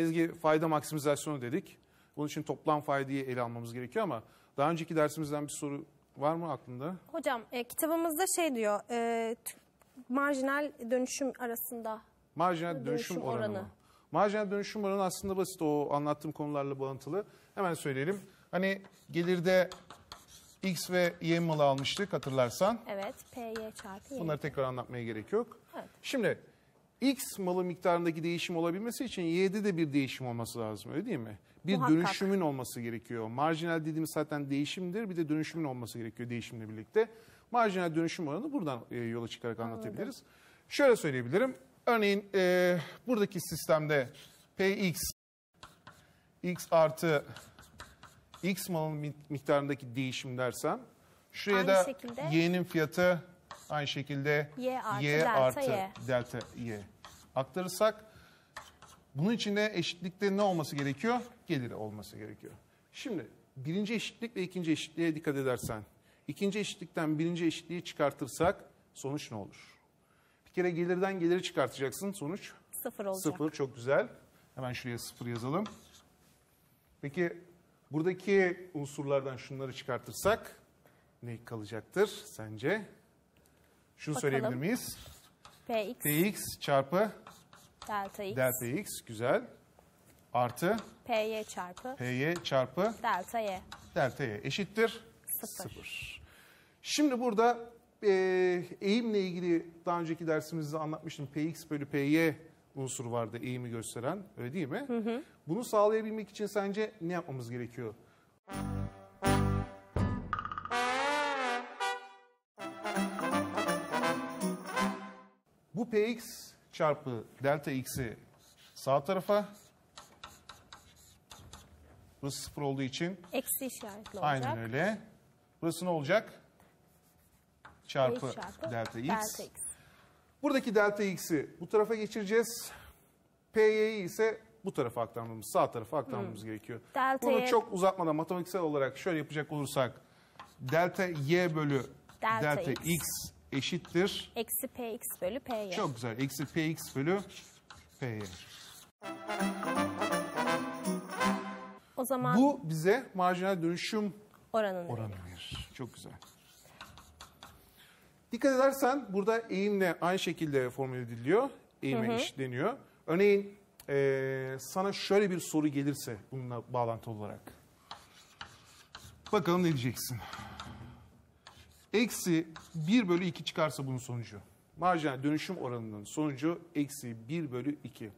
Ezgi fayda maksimizasyonu dedik. Bunun için toplam faydayı ele almamız gerekiyor ama daha önceki dersimizden bir soru var mı aklında? Hocam e, kitabımızda şey diyor e, marjinal dönüşüm arasında Marjinal dönüşüm, Dönüşüm oranı. oranı. Marjinal dönüşüm oranı aslında basit o anlattığım konularla bağıntılı. Hemen söyleyelim. Hani gelirde X ve Y malı almıştık hatırlarsan. evet PY çarpı Y. Bunları tekrar anlatmaya gerek yok. Evet. Şimdi X malı miktarındaki değişim olabilmesi için Y'de de bir değişim olması lazım öyle değil mi? Bir Muhakkak. dönüşümün olması gerekiyor. Marjinal dediğimiz zaten değişimdir bir de dönüşümün olması gerekiyor değişimle birlikte. Marjinal dönüşüm oranı buradan e, yola çıkarak anlatabiliriz. Şöyle söyleyebilirim. Örneğin e, buradaki sistemde Px x artı x malın mi- miktarındaki değişim dersem şuraya Aynı da şekilde- y'nin fiyatı aynı şekilde Y artı delta Y. delta y aktarırsak bunun içinde eşitlikte ne olması gerekiyor? Geliri olması gerekiyor. Şimdi birinci eşitlik ve ikinci eşitliğe dikkat edersen ikinci eşitlikten birinci eşitliği çıkartırsak sonuç ne olur? Bir kere gelirden geliri çıkartacaksın sonuç Sıfır olacak. Sıfır çok güzel. Hemen şuraya sıfır yazalım. Peki buradaki unsurlardan şunları çıkartırsak ne kalacaktır sence? Şunu Bakalım. söyleyebilir miyiz? PX Px çarpı delta X delta x güzel. Artı PY çarpı py çarpı delta Y. delta y eşittir Sıfır. Şimdi burada e, eğimle ilgili daha önceki dersimizde anlatmıştım. Px bölü py unsuru vardı eğimi gösteren. Öyle değil mi? Bunu sağlayabilmek için sence ne yapmamız gerekiyor? Bu px çarpı delta x'i sağ tarafa Burası sıfır olduğu için Eksi işaretli olacak. Aynen öyle. Burası ne olacak? Çarpı, çarpı delta x. delta X. Buradaki delta x'i bu tarafa geçireceğiz. Py'yi ise bu tarafa aktarmamız, sağ tarafa aktarmamız gerekiyor. Delta Bunu çok uzatmadan matematiksel olarak şöyle yapacak olursak delta y bölü Delta delta, X. x. eşittir. Eksi PX bölü PY. Çok güzel. Eksi px bölü py. O zaman Bu bize marjinal dönüşüm oranını oranı verir. Çok güzel. Dikkat edersen burada eğimle aynı şekilde formüle ediliyor. Eğime eşitleniyor. Örneğin eee, sana şöyle bir soru gelirse bununla bağlantılı olarak. Bakalım ne diyeceksin. Eksi 1 bölü 2 çıkarsa bunun sonucu. Marjinal dönüşüm oranının sonucu eksi 1 bölü 2.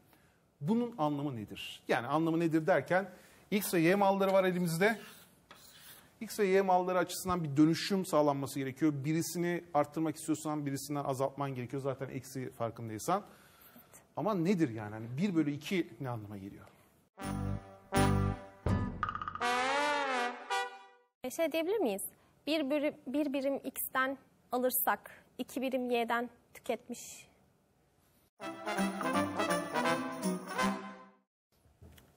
Bunun anlamı nedir? Yani anlamı nedir derken x ve y malları var elimizde. X ve Y malları açısından bir dönüşüm sağlanması gerekiyor. Birisini arttırmak istiyorsan birisinden azaltman gerekiyor. Zaten eksi farkındaysan. Ama nedir yani? Hani 1 bölü 2 ne anlama geliyor? Şey diyebilir miyiz? Bir, birim, bir birim X'ten alırsak iki birim Y'den tüketmiş.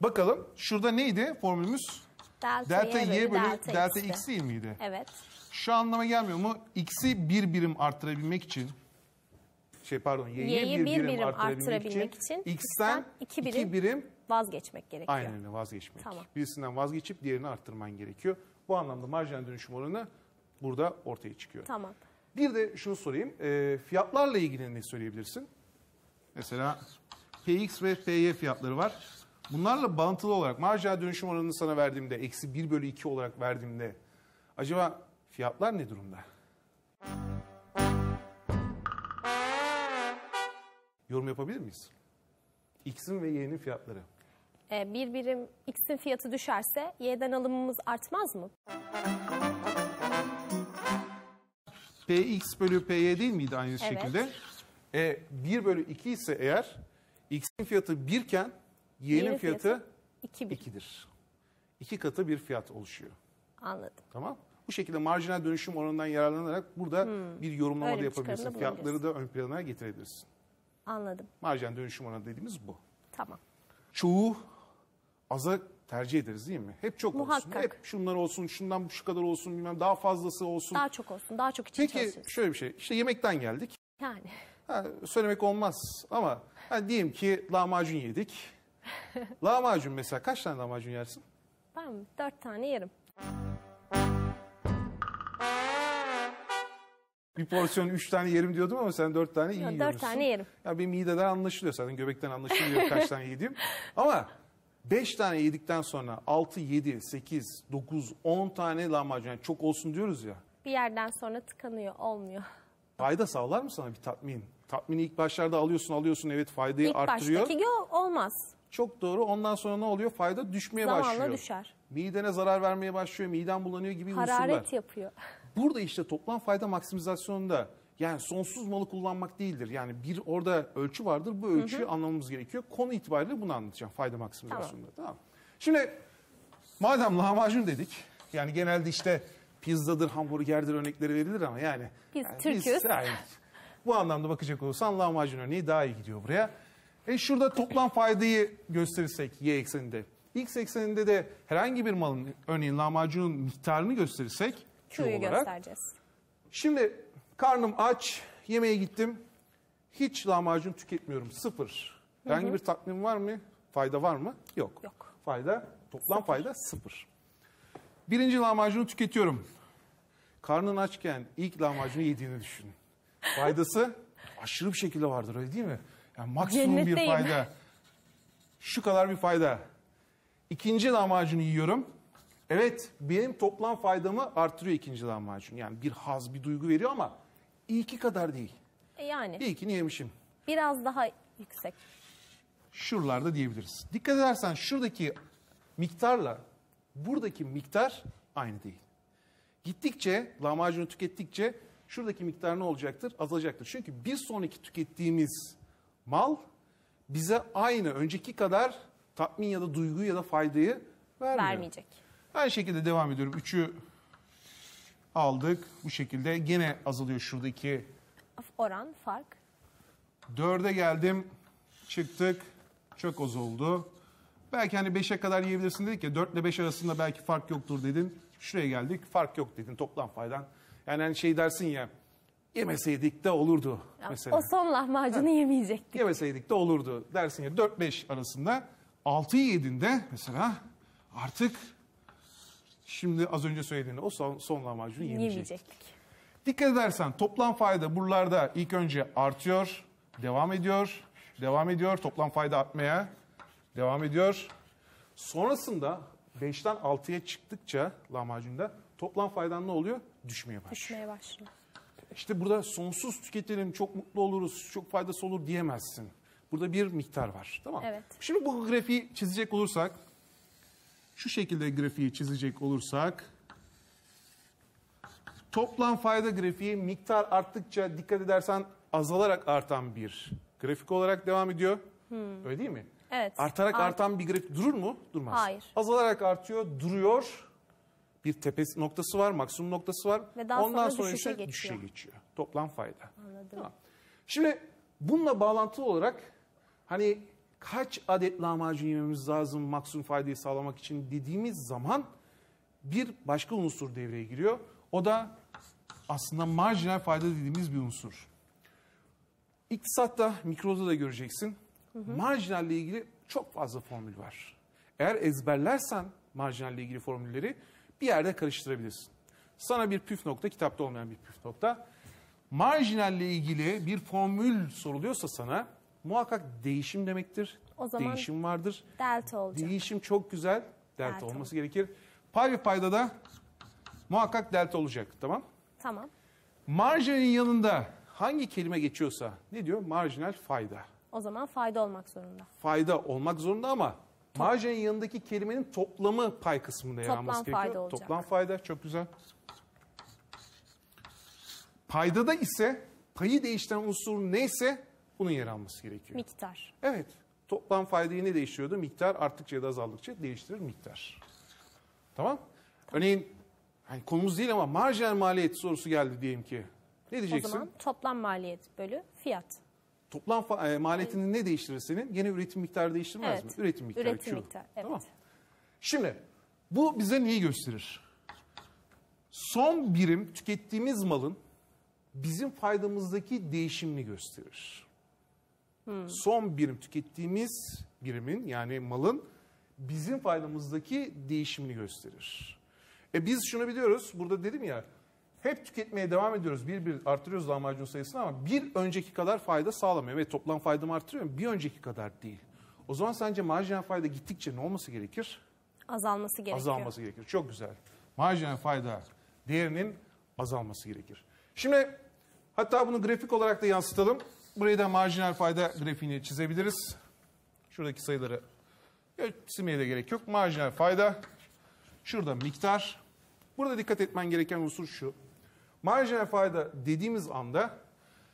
Bakalım şurada neydi formülümüz? Delta, Delta Y bölü delta, delta X'ti. X değil miydi? Evet. Şu anlama gelmiyor mu? X'i bir birim arttırabilmek için şey pardon Y'yi Y'yi bir, bir birim, birim arttırabilmek, arttırabilmek için, için X'ten iki iki birim birim Vazgeçmek gerekiyor. Aynen öyle vazgeçmek. Tamam. Birisinden vazgeçip diğerini arttırman gerekiyor. Bu anlamda marjinal dönüşüm oranı burada ortaya çıkıyor. Tamam. Bir de şunu sorayım. e, fiyatlarla ilgili ne söyleyebilirsin? Mesela PX ve PY fiyatları var. Bunlarla bağıntılı olarak marjinal dönüşüm oranını sana verdiğimde, eksi 1 bölü 2 olarak verdiğimde acaba fiyatlar ne durumda? Yorum yapabilir miyiz? X'in ve Y'nin fiyatları. E, bir birim X'in fiyatı düşerse Y'den alımımız artmaz mı? Px bölü Py değil miydi aynı şekilde? E, 1 bölü 2 ise eğer x'in fiyatı 1 iken y'nin Y'nin fiyatı fiyatı iki birim. 2'dir. 2 katı bir fiyat oluşuyor. Anladım. Tamam? Bu şekilde marjinal dönüşüm oranından yararlanarak burada bir yorumlama Hmm. Öyle da bir çıkarımda yapabilirsin. Fiyatları da ön plana getirebilirsin. Anladım. Marjinal dönüşüm oranı dediğimiz bu. Tamam. Çoğu aza tercih ederiz değil mi? Hep çok olsun. Muhakkak. Hep şunlar olsun, şundan şu kadar olsun, bilmem daha fazlası olsun. Daha çok olsun. Daha çok için Peki çalışırız. şöyle bir şey. İşte yemekten geldik. Yani. Ha, söylemek olmaz ama ha, diyelim ki lahmacun yedik. lahmacun mesela kaç tane lahmacun yersin? Ben mi? Dört tane yerim. Bir porsiyon üç tane yerim diyordum ama sen dört tane iyi Yok, yiyorsun. dört tane yerim. Ya benim mideden anlaşılıyor zaten göbekten anlaşılıyor kaç tane yediğim. Ama beş tane yedikten sonra altı, yedi, sekiz, dokuz, on tane lahmacun yani çok olsun diyoruz ya. Bir yerden sonra tıkanıyor, olmuyor. Fayda sağlar mı sana bir tatmin? Tatmini ilk başlarda alıyorsun alıyorsun evet faydayı İlk arttırıyor. baştaki go- olmaz. Çok doğru ondan sonra ne oluyor? Fayda düşmeye Zamanla başlıyor. düşer. Midene zarar vermeye başlıyor, miden bulanıyor gibi Hararet unsurlar. yapıyor. Burada işte toplam fayda maksimizasyonunda yani sonsuz malı kullanmak değildir. Yani bir orada ölçü vardır. Bu ölçüyü anlamamız gerekiyor. Konu itibariyle bunu anlatacağım fayda maksimizasyonunda. Tamam. Şimdi madem lahmacun dedik. Yani genelde işte pizzadır, hamburgerdir örnekleri verilir ama yani. Biz yani Türk'üz. yani bu anlamda bakacak olursan lahmacun örneği daha iyi gidiyor buraya. E şurada toplam faydayı gösterirsek y ekseninde. X ekseninde de herhangi bir malın örneğin lahmacunun miktarını gösterirsek Q'yu olarak. göstereceğiz. Şimdi karnım aç, yemeğe gittim. Hiç lahmacun tüketmiyorum. Sıfır. Herhangi bir tatmin var mı? Fayda var mı? Yok. Yok. Fayda, toplam fayda sıfır. Birinci lahmacunu tüketiyorum. Karnın açken ilk lahmacunu yediğini düşün. Faydası aşırı bir şekilde vardır öyle değil mi? Yani maksimum bir Cennetteyim. fayda. Şu kadar bir fayda. İkinci lahmacunu yiyorum. Evet benim toplam faydamı artırıyor ikinci lahmacun. Yani bir haz, bir duygu veriyor ama ilki kadar değil. E yani İlkini yemişim. biraz daha yüksek. Şuralarda diyebiliriz. Dikkat edersen şuradaki miktarla buradaki miktar aynı değil. Gittikçe, lahmacunu tükettikçe şuradaki miktar ne olacaktır? Azalacaktır. Çünkü bir sonraki tükettiğimiz mal bize aynı, önceki kadar tatmin ya da duyguyu ya da faydayı vermiyor. Vermeyecek. Aynı şekilde devam ediyorum. Üçü aldık. Bu şekilde gene azalıyor şuradaki. Oran, fark. Dörde geldim. Çıktık. Çok az oldu. Belki hani beşe kadar yiyebilirsin dedik ya. Dört ile beş arasında belki fark yoktur dedin. Şuraya geldik. Fark yok dedin toplam faydan. Yani hani şey dersin ya. Yemeseydik de olurdu Ya, mesela. O son lahmacunu yemeyecektik. Yemeseydik de olurdu dersin ya 4-5 arasında 6'yı yediğinde mesela artık şimdi az önce söylediğinde o son, son lahmacunu yemeyecek. Yemeyecektik. Dikkat edersen toplam fayda buralarda ilk önce artıyor, devam ediyor, devam ediyor, toplam fayda artmaya devam ediyor. Sonrasında 5'ten 6'ya çıktıkça lahmacunda toplam faydan ne oluyor? Düşmeye başlıyor. Düşmeye başlıyor. İşte burada sonsuz tüketelim, çok mutlu oluruz, çok faydası olur diyemezsin. Burada bir miktar var. Tamam. Evet. Şimdi bu grafiği çizecek olursak, şu şekilde grafiği çizecek olursak, toplam fayda grafiği miktar arttıkça dikkat edersen azalarak artan bir grafik olarak devam ediyor. Öyle değil mi? Hmm. Evet. Artarak Art- artan bir grafik durur mu? Durmaz. Hayır. Azalarak artıyor, duruyor. Bir tepe noktası var, maksimum noktası var. Ve daha Ondan sonra sonra düşüşe ise geçiyor. düşüşe geçiyor. Toplam fayda. Anladım. Tamam. Şimdi bununla bağlantılı olarak hani kaç adet lahmacun yememiz lazım maksimum faydayı sağlamak için dediğimiz zaman bir başka unsur devreye giriyor. O da aslında marjinal fayda dediğimiz bir unsur. İktisatta, mikroda da göreceksin. Marjinalle ilgili çok fazla formül var. Eğer ezberlersen marjinalle ilgili formülleri bir yerde karıştırabilirsin. Sana bir püf nokta, kitapta olmayan bir püf nokta. Marjinalle ilgili bir formül soruluyorsa sana muhakkak değişim demektir. O zaman- değişim vardır. Delta olacak. Değişim çok güzel. Delta, Delta olması gerekir. Pay ve payda da muhakkak delta olacak. Tamam. Tamam. Marjinalin yanında hangi kelime geçiyorsa ne diyor? Marjinal fayda. O zaman fayda olmak zorunda. Fayda olmak zorunda ama marjinalin yanındaki kelimenin toplamı pay kısmında yer alması gerekiyor. fayda olacak. Toplam fayda çok güzel. Paydada ise payı değiştiren unsur neyse bunun yer alması gerekiyor. Miktar. Evet. Toplam faydayı ne değiştiriyordu? Miktar arttıkça ya da azaldıkça değiştirir miktar. Tamam? Örneğin hani konumuz değil ama marjinal maliyet sorusu geldi diyelim ki. Ne O diyeceksin? zaman toplam maliyet bölü fiyat. Toplam e, maliyetini ne değiştirir senin? Gene üretim miktarı değiştirmez Evet. mi? Üretim miktarı. Üretim Q. miktarı, evet. Tamam. Şimdi bu bize neyi gösterir? Son birim tükettiğimiz malın bizim faydamızdaki değişimini gösterir. Son birim tükettiğimiz birimin yani malın bizim faydamızdaki değişimini gösterir. E biz şunu biliyoruz. Burada dedim ya hep tüketmeye devam ediyoruz. Bir bir artırıyoruz lahmacun sayısını ama bir önceki kadar fayda sağlamıyor. Evet toplam faydamı artırıyorum. Bir önceki kadar değil. O zaman sence marjinal fayda gittikçe ne olması gerekir? Azalması gerekiyor. Azalması gerekir. Çok güzel. Marjinal fayda değerinin azalması gerekir. Şimdi hatta bunu grafik olarak da yansıtalım. Buraya da marjinal fayda grafiğini çizebiliriz. Şuradaki sayıları çizmeye de gerek yok. Marjinal fayda. Şurada miktar. Burada dikkat etmen gereken unsur şu. Marjinal fayda dediğimiz anda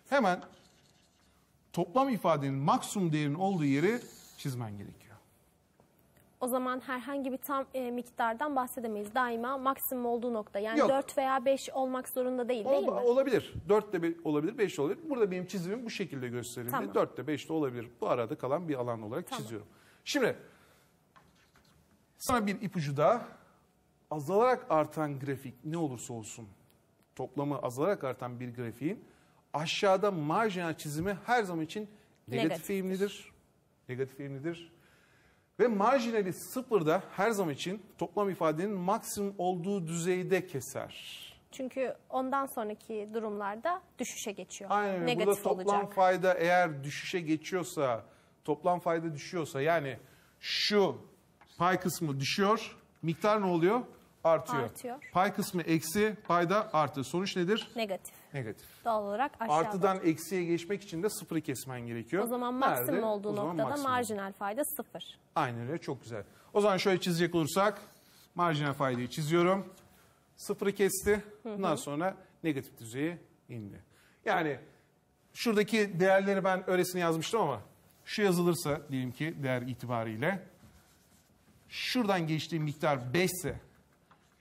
hemen toplam ifadenin maksimum değerinin olduğu yeri çizmen gerekiyor. O zaman herhangi bir tam e, miktardan bahsedemeyiz. Daima maksimum olduğu nokta. Yani Yok. 4 veya 5 olmak zorunda değil değil Ol- mi? olabilir. 4 de be- olabilir, 5 de olabilir. Burada benim çizimim bu şekilde gösterildi. Tamam. 4 de 5 de olabilir. Bu arada kalan bir alan olarak Tamam. çiziyorum. Şimdi sana bir ipucu daha. Azalarak artan grafik ne olursa olsun toplamı azalarak artan bir grafiğin aşağıda marjinal çizimi her zaman için negatif eğimlidir. Negatif eğimlidir. Ve marjinali sıfırda her zaman için toplam ifadenin maksimum olduğu düzeyde keser. Çünkü ondan sonraki durumlarda düşüşe geçiyor. Aynen. Negatif Burada toplam olacak. fayda eğer düşüşe geçiyorsa, toplam fayda düşüyorsa yani şu pay kısmı düşüyor, miktar ne oluyor? Artıyor. Artıyor. Pay kısmı eksi, payda artı. Sonuç nedir? Negatif. Negatif. Doğal olarak aşağıda. Artıdan eksiye geçmek için de sıfırı kesmen gerekiyor. o zaman Nerede? maksimum olduğu O noktada maksimum. marjinal fayda sıfır. Aynen öyle çok güzel. O zaman şöyle çizecek olursak marjinal faydayı çiziyorum. Sıfırı kesti. Bundan sonra negatif düzeye indi. Yani şuradaki değerleri ben öylesine yazmıştım ama şu yazılırsa diyelim ki değer itibariyle şuradan geçtiği miktar 5 ise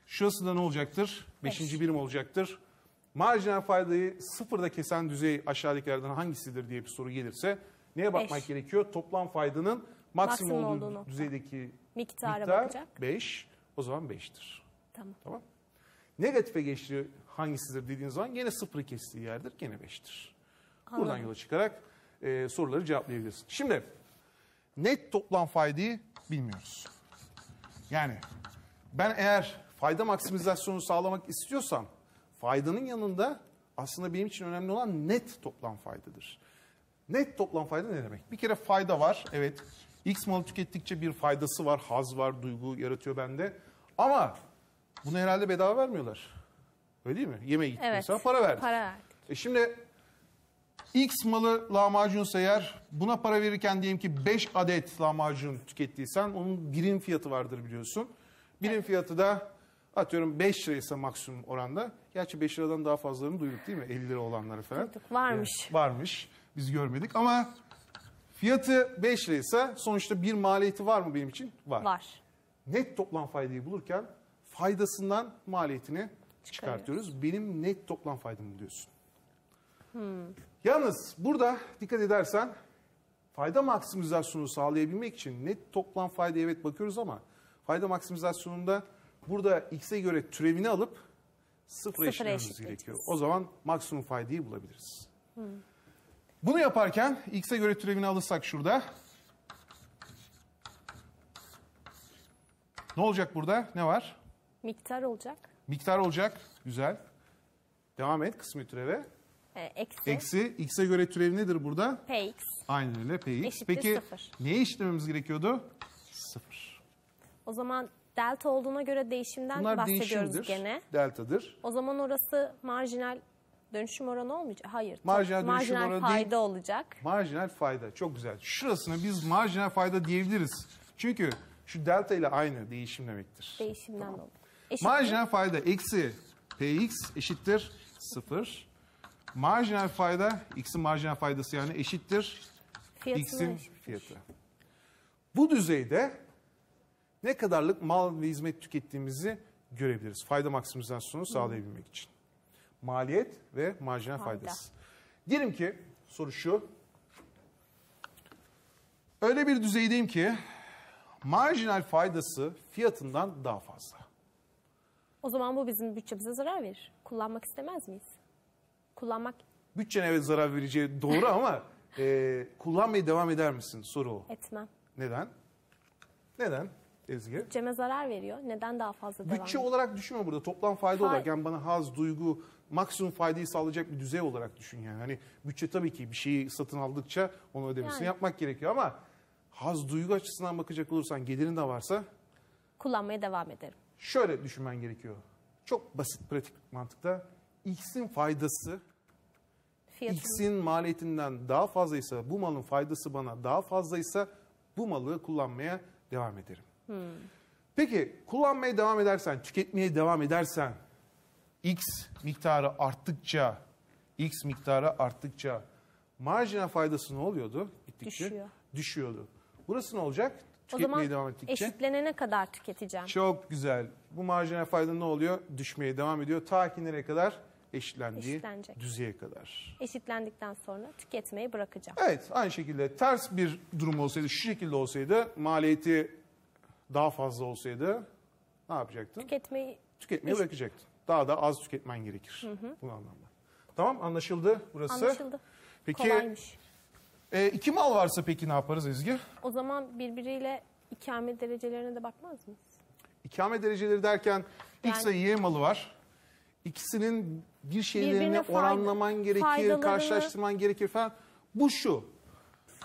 şurası da ne olacaktır? Beş. Beşinci birim olacaktır. Marjinal faydayı sıfırda kesen düzey aşağıdakilerden hangisidir diye bir soru gelirse neye bakmak Beş. gerekiyor? Toplam faydanın maksimum, Maksimum olduğu olduğu düzeydeki Miktara miktar bakacak. 5. O zaman 5'tir. Tamam. Tamam. Negatife geçtiği hangisidir dediğiniz zaman gene sıfırı kestiği yerdir. Gene 5'tir. Buradan yola çıkarak e, soruları cevaplayabilirsin. Şimdi net toplam faydayı bilmiyoruz. Yani ben eğer fayda maksimizasyonu sağlamak istiyorsam faydanın yanında aslında benim için önemli olan net toplam faydadır. Net toplam fayda ne demek? Bir kere fayda var. Evet. X malı tükettikçe bir faydası var. Haz var, duygu yaratıyor bende. Ama bunu herhalde bedava vermiyorlar. Öyle değil mi? Yemeğe gittin Evet. mesela para verdin. Para verdik. E şimdi X malı lahmacunsa eğer buna para verirken diyelim ki 5 adet lahmacun tükettiysen onun birim fiyatı vardır biliyorsun. Birim fiyatı da atıyorum 5 liraysa maksimum oranda. Gerçi 5 liradan daha fazlalarını duyduk değil mi? 50 lira olanları falan. Duyduk, varmış. Evet, varmış. Biz görmedik ama fiyatı 5 liraysa sonuçta bir maliyeti var mı benim için? Var. Var. Net toplam faydayı bulurken faydasından maliyetini çıkartıyoruz. Benim net toplam faydamı diyorsun. Yalnız burada dikkat edersen fayda maksimizasyonu sağlayabilmek için net toplam faydaya evet bakıyoruz ama fayda maksimizasyonunda burada x'e göre türevini alıp Sıfıra eşitlememiz gerekiyor. O zaman maksimum faydayı bulabiliriz. Bunu yaparken x'e göre türevini alırsak şurada ne olacak burada? Ne var? Miktar olacak. Miktar olacak. Güzel. Devam et kısmi türeve. E, eksi. Eksi x'e göre türev nedir burada? Px. Aynen öyle px. Eşittir Peki sıfır. neye eşitlememiz gerekiyordu? Sıfır. O zaman delta olduğuna göre değişimden Bunlar bahsediyoruz değişimdir. gene. Deltadır. O zaman orası marjinal dönüşüm oranı olmayacak. Hayır. Marjinal dönüşüm marjinal oranı fayda değil. olacak. Marjinal fayda. Çok güzel. Şurasına biz marjinal fayda diyebiliriz. Çünkü şu delta ile aynı değişim demektir. Değişimden dolayı. Eşittir. Marjinal fayda eksi px eşittir sıfır. Marjinal fayda x'in marjinal faydası yani eşittir Fiyatına x'in fiyatı. Bu düzeyde ne kadarlık mal ve hizmet tükettiğimizi görebiliriz. Fayda maksimizasyonu sağlayabilmek için. Maliyet ve marjinal Fayda. faydası. Diyelim ki soru şu. Öyle bir düzeydeyim ki marjinal faydası fiyatından daha fazla. O zaman bu bizim bütçemize zarar verir. Kullanmak istemez miyiz? Kullanmak Bütçene evet zarar vereceği doğru ama Ee, kullanmaya devam eder misin? Soru o. Etmem. Neden? Neden Ezgi? Bütçeme zarar veriyor. Neden daha fazla devam Bütçe olarak düşünme burada. Toplam fayda Fay- olarak yani bana haz, duygu, maksimum faydayı sağlayacak bir düzey olarak düşün yani. Hani bütçe tabii ki bir şeyi satın aldıkça onu ödemesini Yani. yapmak gerekiyor ama haz, duygu açısından bakacak olursan gelirin de varsa Kullanmaya devam ederim. şöyle düşünmen gerekiyor. Çok basit, pratik mantıkta X'in faydası Fiyatını X'in maliyetinden daha fazlaysa, bu malın faydası bana daha fazlaysa bu malı kullanmaya devam ederim. Peki kullanmaya devam edersen, tüketmeye devam edersen X miktarı arttıkça, X miktarı arttıkça marjinal faydası ne oluyordu? Gittikçe Düşüyor. Düşüyordu. Burası ne olacak? o Tüketmeye zaman devam ettikçe. eşitlenene kadar tüketeceğim. Çok güzel. Bu marjinal fayda ne oluyor? Düşmeye devam ediyor. Ta ki nereye kadar? Eşitlendiği Eşitlenecek. düzeye kadar. Eşitlendikten sonra tüketmeyi bırakacağım. Evet aynı şekilde ters bir durum olsaydı şu şekilde olsaydı maliyeti daha fazla olsaydı ne yapacaktın? Tüketmeyi Tüketmeyi Eşit. bırakacaktın. Daha da az tüketmen gerekir bu anlamda. Tamam anlaşıldı burası. anlaşıldı. Peki Kolaymış. e, iki mal varsa peki ne yaparız Ezgi? O zaman birbiriyle ikame derecelerine de bakmaz mıyız? İkame dereceleri derken X Yani- ve Y malı var. İkisinin bir şeylerini fayda- oranlaman gerekir, faydalarını- karşılaştırman gerekir falan. Bu şu.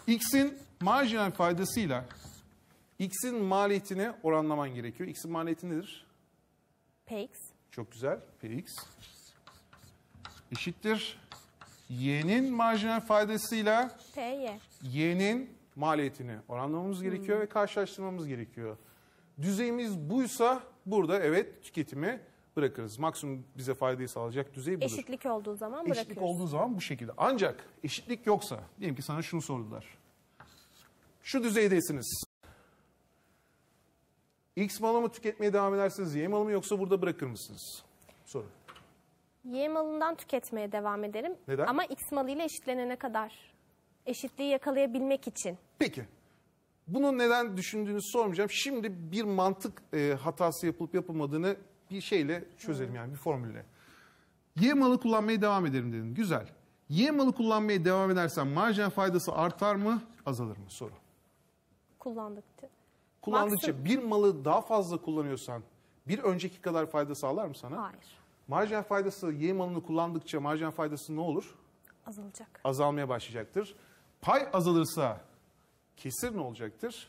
X'in marjinal faydasıyla X'in maliyetini oranlaman gerekiyor. X'in maliyeti nedir? PX Çok güzel. Px eşittir. Y'nin marjinal faydasıyla PY. Y'nin maliyetini oranlamamız gerekiyor ve karşılaştırmamız gerekiyor. Düzeyimiz buysa burada evet tüketimi bırakırız. Maksimum bize faydayı sağlayacak düzey budur. Eşitlik olduğu zaman Eşitlik bırakıyoruz. olduğu zaman bu şekilde. Ancak eşitlik yoksa, diyelim ki sana şunu sordular. Şu düzeydesiniz. X malı mı tüketmeye devam edersiniz, Y malı mı yoksa burada bırakır mısınız? Soru. Y malından tüketmeye devam ederim. Neden? Ama X malıyla eşitlenene kadar. Eşitliği yakalayabilmek için. Peki. Bunu neden düşündüğünüzü sormayacağım. Şimdi bir mantık e, hatası yapılıp yapılmadığını bir şeyle çözelim yani bir formülle. Y malı kullanmaya devam ederim dedin. Güzel. Y malı kullanmaya devam edersen marjinal faydası artar mı, azalır mı? Soru. Kullandıkça. Kullandıkça bir malı daha fazla kullanıyorsan bir önceki kadar fayda sağlar mı sana? Hayır. Marjinal faydası Y malını kullandıkça marjinal faydası ne olur? Azalacak. Azalmaya başlayacaktır. Pay azalırsa kesir ne olacaktır?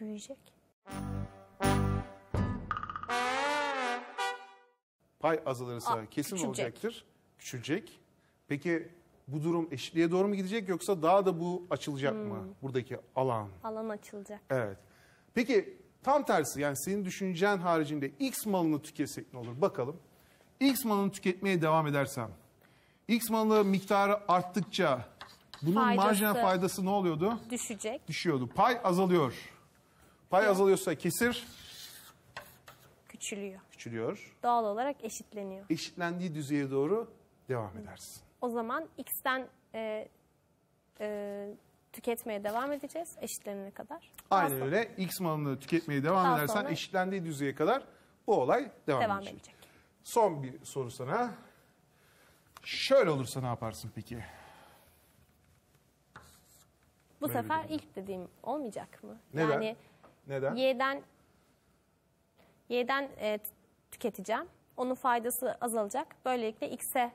Büyüyecek. Pay azalırsa Aa, kesin küçülecek. olacaktır. Küçülecek. Peki bu durum eşitliğe doğru mu gidecek yoksa daha da bu açılacak mı? Hmm. Buradaki alan. Alan açılacak. Evet. Peki tam tersi yani senin düşüncen haricinde X malını tüketsek ne olur? Bakalım. X malını tüketmeye devam edersem X malı miktarı arttıkça bunun Faydası. marjinal faydası ne oluyordu? Düşecek. Düşüyordu. Pay azalıyor. Pay azalıyorsa kesir Küçülüyor. küçülüyor. Doğal olarak eşitleniyor. Eşitlendiği düzeye doğru devam edersin. O zaman X'ten e, e, tüketmeye devam edeceğiz eşitlenene kadar. Aynen öyle. X malını tüketmeye devam Daha edersen sonra- eşitlendiği düzeye kadar bu olay devam, Devam edecek. edecek. Son bir soru sana. Şöyle olursa ne yaparsın peki? Bu Böyle sefer ilk dediğim olmayacak mı? Neden? Yani Neden? Y'den Y'den e, tüketeceğim. Onun faydası azalacak. Böylelikle X'e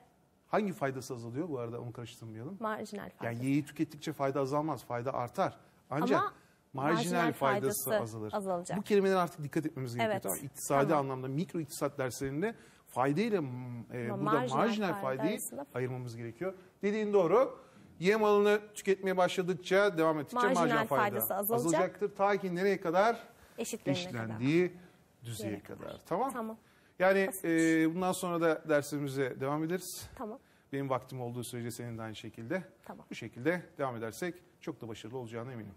Hangi faydası azalıyor bu arada onu karıştırmayalım. marjinal fayda. Yani Y'yi tükettikçe fayda azalmaz, fayda artar. Ancak Ama marjinal faydası, faydası azalır. azalacak. Bu kelimelere artık dikkat etmemiz gerekiyor. Evet, Tamam. İktisadi tamam. anlamda mikro iktisat derslerinde faydayla mm, e, Ama burada marjinal marjinal fayda faydayı arasında- ayırmamız gerekiyor. Dediğin doğru. Y malını tüketmeye başladıkça, devam ettikçe Marjinal marjinal fayda faydası azalacak. azalacaktır. Ta ki nereye kadar? Eşitlenene kadar. eşitlendiği düzeye kadar. kadar. Tamam. Tamam. Yani e, bundan sonra da dersimize devam ederiz. Tamam. Benim vaktim olduğu sürece senin de aynı şekilde. Tamam. Bu şekilde devam edersek çok da başarılı olacağına eminim.